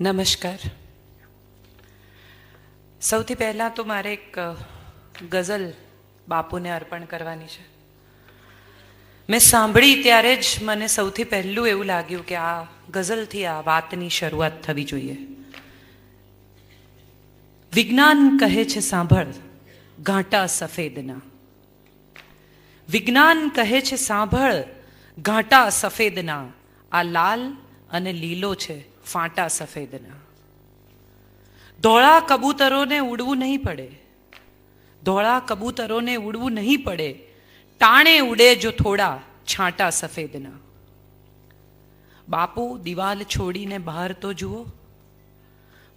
નમસ્કાર. સૌથી પહેલાં તો મારે એક ગઝલ બાપુને અર્પણ કરવાની છે. મેં સાંભળી ત્યારે જ મને સૌથી પહેલું એવું લાગ્યું કે આ ગઝલથી આ વાતની શરૂઆત થવી જોઈએ. વિજ્ઞાન કહે છે સાંભળ, ઘાંટા સફેદના. વિજ્ઞાન કહે છે સાંભળ, ઘાંટા સફેદના. આ લાલ અને લીલો છે. ફાંટા સફેદના. ધોળા કબૂતરોને ઉડવું નહીં પડે. ધોળા કબૂતરોને ઉડવું નહીં પડે. ટાણે ઉડે જો થોડા છાંટા સફેદના. બાપુ, દિવાલ છોડીને બહાર તો જુઓ.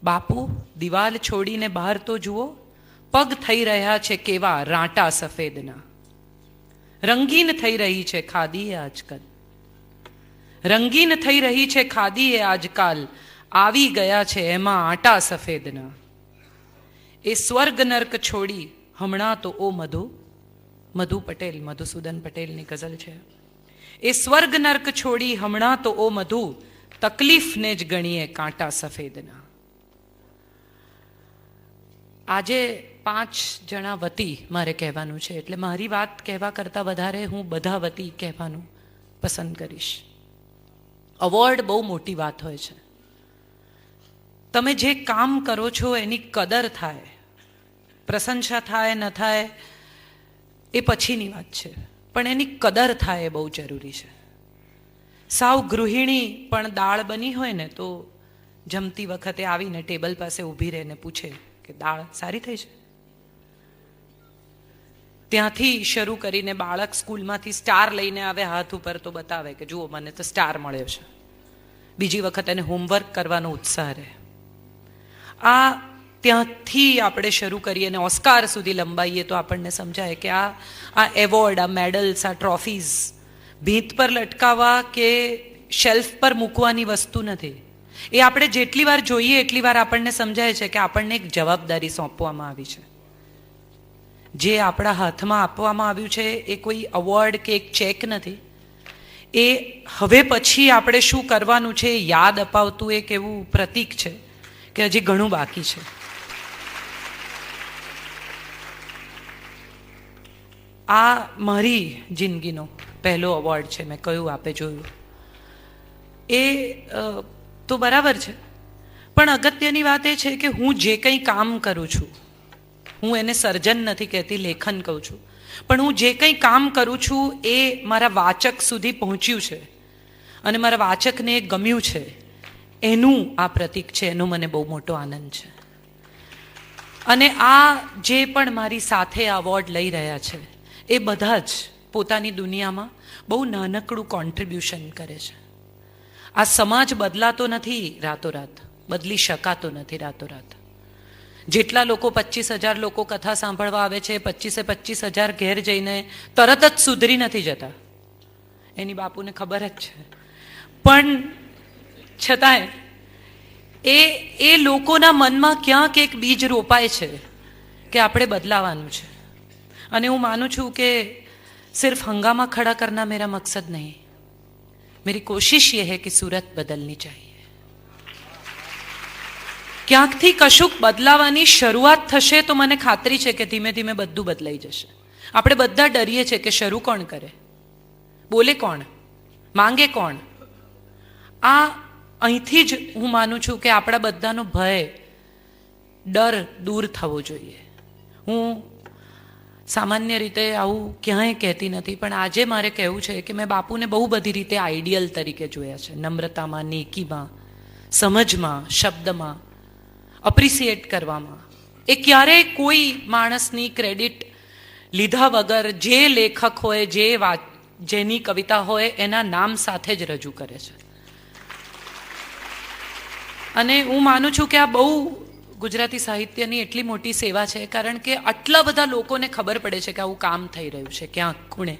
બાપુ, દિવાલ છોડીને બહાર તો જુઓ. પગ થઈ રહ્યા છે કેવા રાંટા સફેદના. રંગીન થઈ રહી છે ખાદી આજકાલ. રંગીન થઈ રહી છે ખાદી એ આજકાલ. આવી ગયા છે એમાં આટા સફેદના. એ સ્વર્ગ નર્ક છોડી હમણાં તો ઓ મધુ મધુ પટેલ, મધુસૂદન પટેલની ગઝલ છે. એ સ્વર્ગ નર્ક છોડી હમણાં તો ઓ મધુ, તકલીફને જ ગણીએ કાંટા સફેદના. આજે પાંચ જણા વતી મારે કહેવાનું છે, એટલે મારી વાત કહેવા કરતાં વધારે હું બધા વતી કહેવાનું પસંદ કરીશ. અવોર્ડ બહુ મોટી વાત હોય છે. તમે જે કામ કરો છો એની કદર થાય, પ્રશંસા થાય, ન થાય, એ પછીની વાત છે. પણ એની કદર થાય એ બહુ જરૂરી છે. સાવ ગૃહિણી પણ દાળ બની હોય ને તો જમતી વખતે આવીને ટેબલ પાસે ઊભી રહીને પૂછે કે દાળ સારી થઈ છે? ત્યાંથી શરૂ કરીને બાળક સ્કૂલમાંથી સ્ટાર લઈને આવે, હાથ ઉપર તો બતાવે કે જુઓ, મને તો સ્ટાર મળ્યો છે. બીજી વખત એને હોમવર્ક કરવાનો ઉત્સાહ રહે. આ ત્યાંથી આપણે શરૂ કરીએ અને ઓસ્કાર સુધી લંબાઈએ તો આપણને સમજાય કે આ આ એવોર્ડ, આ મેડલ્સ, આ ટ્રોફીઝ ભીંત પર લટકાવવા કે શેલ્ફ પર મૂકવાની વસ્તુ નથી. એ આપણે જેટલી વાર જોઈએ એટલી વાર આપણને સમજાય છે કે આપણને એક જવાબદારી સોંપવામાં આવી છે. જે આપણા હાથમાં આપવામાં આવ્યું છે, એ કોઈ અવોર્ડ કે એક ચેક નથી. એ હવે પછી આપણે શું કરવાનું છે, એ યાદ અપાવતું એક એવું પ્રતીક છે કે હજી ઘણું બાકી છે. આ મારી જિંદગીનો પહેલો અવોર્ડ છે, મેં કયું આપે જોયું. એ તો બરાબર છે. પણ અગત્યની વાત એ છે કે હું જે કંઈ કામ કરું છું હું એને સર્જન નથી કહેતી, લેખન કહું છું. પણ હું જે કંઈ કામ કરું છું એ મારા વાચક સુધી પહોંચ્યું છે. અને મારા વાચકને એ ગમ્યું છે. એનું આ પ્રતીક છે, એનો મને બહુ મોટો આનંદ છે. અને આ જે પણ મારી સાથે આ અવોર્ડ લઈ રહ્યા છે, એ બધા જ પોતાની દુનિયામાં બહુ નાનકડું કોન્ટ્રીબ્યુશન કરે છે. આ સમાજ બદલાતો નથી રાતોરાત, બદલી શકાતો નથી રાતોરાત. જેટલા લોકો પચીસ હજાર લોકો કથા સાંભળવા આવે છે પચીસે પચીસ હજાર ઘેર જઈને તરત જ સુધરી નથી જતા એની બાપુને ખબર જ છે પણ છતાંય એ એ લોકોના મનમાં ક્યાંક એક બીજ રોપાય છે કે આપણે બદલાવાનું છે અને હું માનું છું કે सिर्फ हंगामा खड़ा करना मेरा मकसद नहीं मेरी कोशिश ये है कि सूरत बदलनी चाहिए ક્યાંકથી કશુંક બદલાવાની શરૂઆત થશે તો મને ખાતરી છે કે ધીમે ધીમે બધું બદલાઈ જશે. આપણે બધા ડરીએ છીએ કે શરૂ કોણ કરે? બોલે કોણ? માંગે કોણ? આ અહીંથી જ હું માનું છું કે આપણા બધાનો ભય, ડર દૂર થવો જોઈએ. હું સામાન્ય રીતે આવું ક્યાંય કહેતી નથી, પણ આજે મારે કહેવું છે કે મેં બાપુને બહુ બધી રીતે આઈડિયલ તરીકે જોયા છે. નમ્રતામાં, નેકીમાં, સમજમાં, શબ્દમાં અપ્રિસિએટ કરવામાં. એ ક્યારેય કોઈ માણસની ક્રેડિટ લીધા વગર જે લેખક હોય, જે વાત જેની કવિતા હોય, એના નામ સાથે જ રજૂ કરે છે. અને હું માનું છું કે આ બહુ ગુજરાતી સાહિત્યની એટલી મોટી સેવા છે, કારણ કે આટલા બધા લોકોને ખબર પડે છે કે આવું કામ થઈ રહ્યું છે ક્યાંક ખૂણે.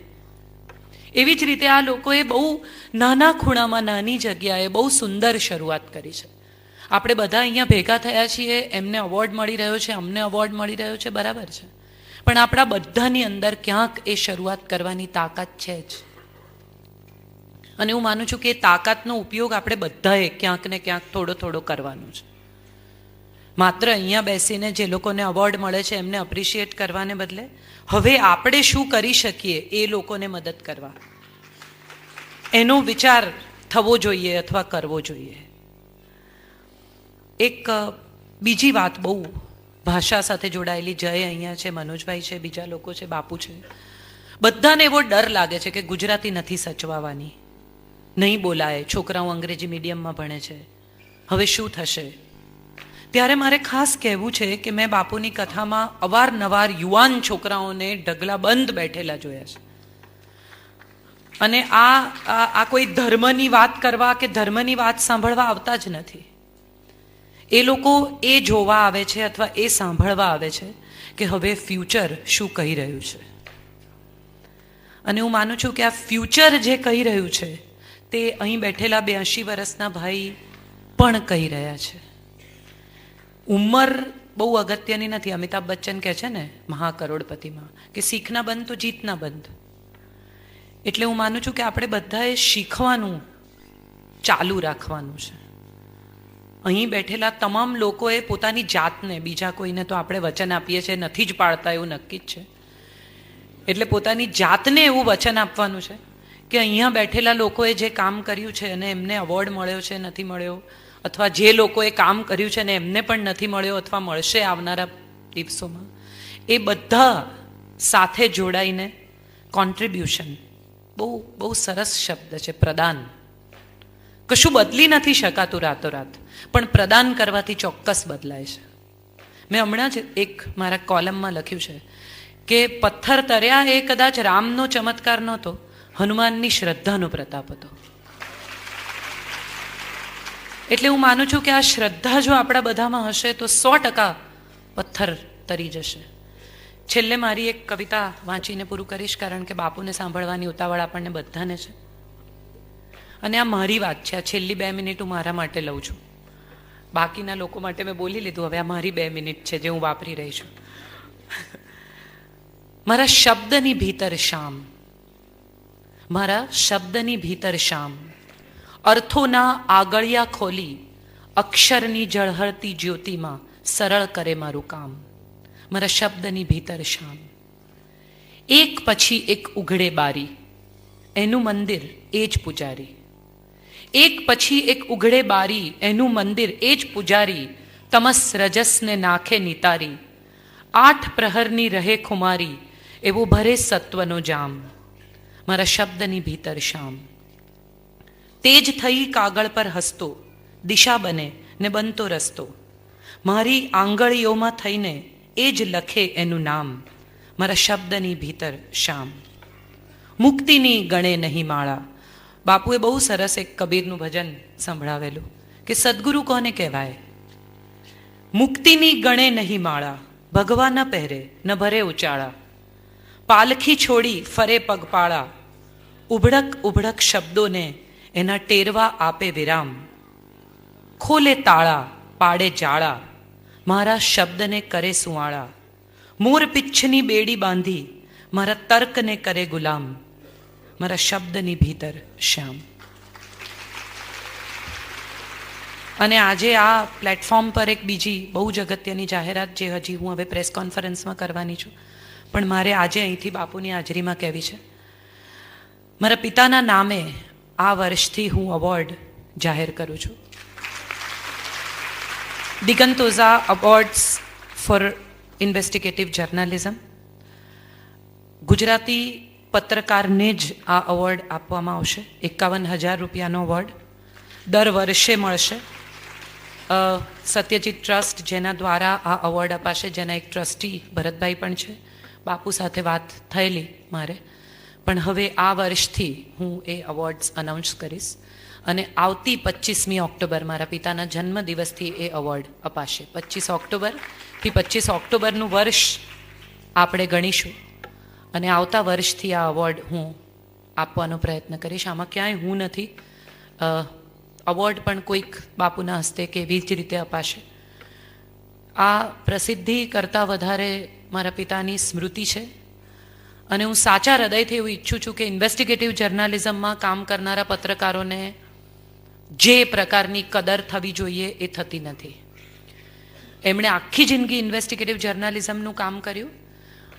એવી જ રીતે આ લોકોએ બહુ નાના ખૂણામાં, નાની જગ્યાએ બહુ સુંદર શરૂઆત કરી છે. આપણે બધા અહીંયા ભેગા થયા છીએ, એમને અવોર્ડ મળી રહ્યો છે, અમને અવોર્ડ મળી રહ્યો છે, બરાબર છે. પણ આપણા બધાની અંદર ક્યાંક એ શરૂઆત કરવાની તાકાત છે જ. અને હું માનું છું કે એ તાકાતનો ઉપયોગ આપણે બધાએ ક્યાંક ને ક્યાંક થોડો થોડો કરવાનો છે. માત્ર અહીંયા બેસીને જે લોકોને અવોર્ડ મળે છે, એમને અપ્રિશિએટ કરવાને બદલે હવે આપણે શું કરી શકીએ એ લોકોને મદદ કરવા. એનો વિચાર થવો જોઈએ અથવા કરવો જોઈએ. એક બીજી વાત બહુ ભાષા સાથે જોડાયેલી જય અહીંયા છે, મનોજભાઈ છે, બીજા લોકો છે, બાપુ છે. બધાને એવો ડર લાગે છે કે ગુજરાતી નથી સચવાવાની. નહીં બોલાય, છોકરાઓ અંગ્રેજી મીડિયમમાં ભણે છે. હવે શું થશે? ત્યારે મારે ખાસ કહેવું છે કે મેં બાપુની કથામાં અવારનવાર યુવાન છોકરાઓને ઢગલા બંધ બેઠેલા જોયા છે. અને આ આ કોઈ ધર્મની વાત કરવા કે ધર્મની વાત સાંભળવા આવતા જ નથી. એ લોકો એ જોવા આવે છે અથવા એ સાંભળવા આવે છે કે હવે ફ્યુચર શું કહી રહ્યું છે. અને હું માનું છું કે આ ફ્યુચર જે કહી રહ્યું છે, તે અહીં બેઠેલા બ્યાસી વર્ષના ભાઈ પણ કહી રહ્યા છે. ઉંમર બહુ અગત્યની નથી. અમિતાભ બચ્ચન કહે છે ને મહાકરોડપતિમાં કે શીખના બંધ તો જીતના બંધ. એટલે હું માનું છું કે આપણે બધાએ શીખવાનું ચાલુ રાખવાનું છે. અહીં બેઠેલા તમામ લોકોએ પોતાની જાતને, બીજા કોઈને તો આપણે વચન આપીએ છીએ, નથી જ પાડતા એવું નક્કી જ છે. એટલે પોતાની જાતને એવું વચન આપવાનું છે કે અહીંયા બેઠેલા લોકોએ જે કામ કર્યું છે અને એમને અવોર્ડ મળ્યો છે, નથી મળ્યો, અથવા જે લોકોએ કામ કર્યું છે ને એમને પણ નથી મળ્યો અથવા મળશે આવનારા દિવસોમાં, એ બધા સાથે જોડાઈને કોન્ટ્રીબ્યુશન બહુ બહુ સરસ શબ્દ છે, પ્રદાન. કશું બદલી નથી શકાતું રાતોરાત. પણ પ્રદાન કરવાથી ચોક્કસ બદલાય છે. મેં હમણાં જ એક મારા કોલમમાં લખ્યું છે કે પથ્થર તર્યા એ કદાચ રામનો ચમત્કાર નહોતો, હનુમાનની શ્રદ્ધાનો પ્રતાપ હતો. એટલે હું માનું છું કે આ શ્રદ્ધા જો આપણા બધામાં હશે તો સો ટકા પથ્થર તરી જશે. છેલ્લે મારી એક કવિતા વાંચીને પૂરું કરીશ કારણ કે બાપુને સાંભળવાની ઉતાવળ આપણને બધાને છે. અને આ મારી વાત છે, આ છેલ્લી બે મિનિટ હું મારા માટે લઉં છું. બાકીના લોકો માટે મેં બોલી લીધું, હવે આ મારી બે મિનિટ છે જે હું વાપરી રહી છું. મારા શબ્દની ભીતર શામ. મારા શબ્દની ભીતર શામ. અર્થોના આગળિયા ખોલી, અક્ષરની જળહળતી જ્યોતિમાં સરળ કરે મારું કામ. મારા શબ્દની ભીતર શામ. એક પછી એક ઉઘડે બારી. એનું મંદિર એ જ પૂજારી. એક પછી એક ઉઘડે બારી, એનું મંદિર એ જ પૂજારી, તમસ રજસને નાખે નિતારી. આઠ પ્રહરની રહે ખુમારી, એવો ભરે સત્વનો જામ. મારા શબ્દની ભીતર શામ. તેજ થઈ કાગળ પર હસતો, દિશા બને ને બનતો રસ્તો. મારી આંગળીઓમાં થઈને એ જ લખે એનું નામ. મારા શબ્દની ભીતર શામ. મુક્તિની ગણે નહીં માળા બાપુએ બહુ સરસ એક કબીરનું ભજન સંભળાવેલું કે સદગુરુ કોને કહેવાય? મુક્તિની ગણે નહીં માળા ભગવા ન પહેરે, ન ભરે ઉચાળા. પાલખી છોડી ફરે પગપાળા. ઉભડક ઉભડક શબ્દોને એના ટેરવા આપે વિરામ. ખોલે તાળા, પાડે જાળા. મારા શબ્દને કરે સુવાળા. મોર પિચ્છની બેડી બાંધી, મારા તર્કને કરે ગુલામ. મારા શબ્દની ભીતર શ્યામ. અને આજે આ પ્લેટફોર્મ પર એક બીજી બહુ જ અગત્યની જાહેરાત જે હજી હું હવે પ્રેસ કોન્ફરન્સમાં કરવાની છું. પણ મારે આજે અહીંથી બાપુની હાજરીમાં કહેવી છે. મારા પિતાના નામે આ વર્ષથી હું અવોર્ડ જાહેર કરું છું. Digant Oza awards for investigative journalism Gujarati પત્રકારને જ આ અવોર્ડ આપવામાં આવશે. એકાવન હજાર રૂપિયાનો અવોર્ડ દર વર્ષે મળશે. સત્યજીત ટ્રસ્ટ જેના દ્વારા આ અવોર્ડ અપાશે, જેના એક ટ્રસ્ટી ભરતભાઈ પણ છે. બાપુ સાથે વાત થયેલી મારે. પણ હવે આ વર્ષથી હું એ અવોર્ડ્સ અનાઉન્સ કરીશ અને આવતી પચીસમી ઓક્ટોબર મારા પિતાના જન્મદિવસથી એ અવોર્ડ અપાશે. પચીસ ઓક્ટોબરથી પચીસ ઓક્ટોબરનું વર્ષ આપણે ગણીશું. અને આવતા વર્ષથી આ અવોર્ડ હું આપવાનો પ્રયત્ન કરીશ. આમાં ક્યાંય હું નથી. અવોર્ડ પણ કોઈક બાપુના હસ્તે કે એવી જ રીતે અપાશે. આ પ્રસિદ્ધિ કરતાં વધારે મારા પિતાની સ્મૃતિ છે. અને હું સાચા હૃદયથી એવું ઈચ્છું છું કે ઇન્વેસ્ટિગેટિવ જર્નાલિઝમમાં કામ કરનારા પત્રકારોને જે પ્રકારની કદર થવી જોઈએ એ થતી નથી. એમણે આખી જિંદગી ઇન્વેસ્ટિગેટિવ જર્નાલિઝમનું કામ કર્યું.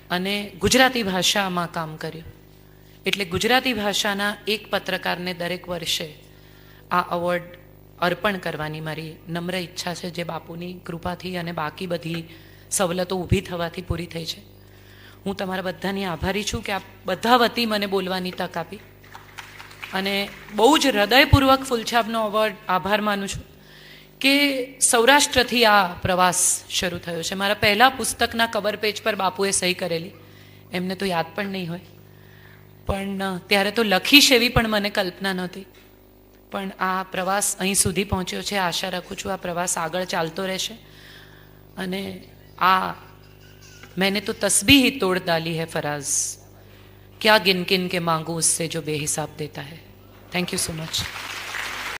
અને ગુજરાતી ભાષામાં કામ કર્યું. એટલે ગુજરાતી ભાષાના એક પત્રકારને દરેક વર્ષે આ અવોર્ડ અર્પણ કરવાની મારી નમ્ર ઈચ્છા છે, જે બાપુની કૃપાથી અને બાકી બધી સવલતો ઊભી થવાથી પૂરી થઈ છે. હું તમારા બધાની આભારી છું કે આ બધા વતી મને બોલવાની તક આપી. અને બહુ જ હૃદયપૂર્વક ફુલછાબનો અવોર્ડ આભાર માનું છું. કે સૌરાષ્ટ્રથી આ પ્રવાસ શરૂ થયો છે. મારા પહેલાં પુસ્તકના કવર પેજ પર બાપુએ સહી કરેલી. એમને તો યાદ પણ નહીં હોય. પણ ત્યારે તો લખીશ એવી પણ મને કલ્પના નહોતી. પણ આ પ્રવાસ અહીં સુધી પહોંચ્યો છે. આશા રાખું છું આ પ્રવાસ આગળ ચાલતો રહેશે. અને આ, મેને તો તસ્બી હી તોડ ડાલી હે ફરાઝ. ક્યા ગિન ગિન કે માંગુ ઉસસે જો બેહિસાબ દેતા હૈ. Thank you so much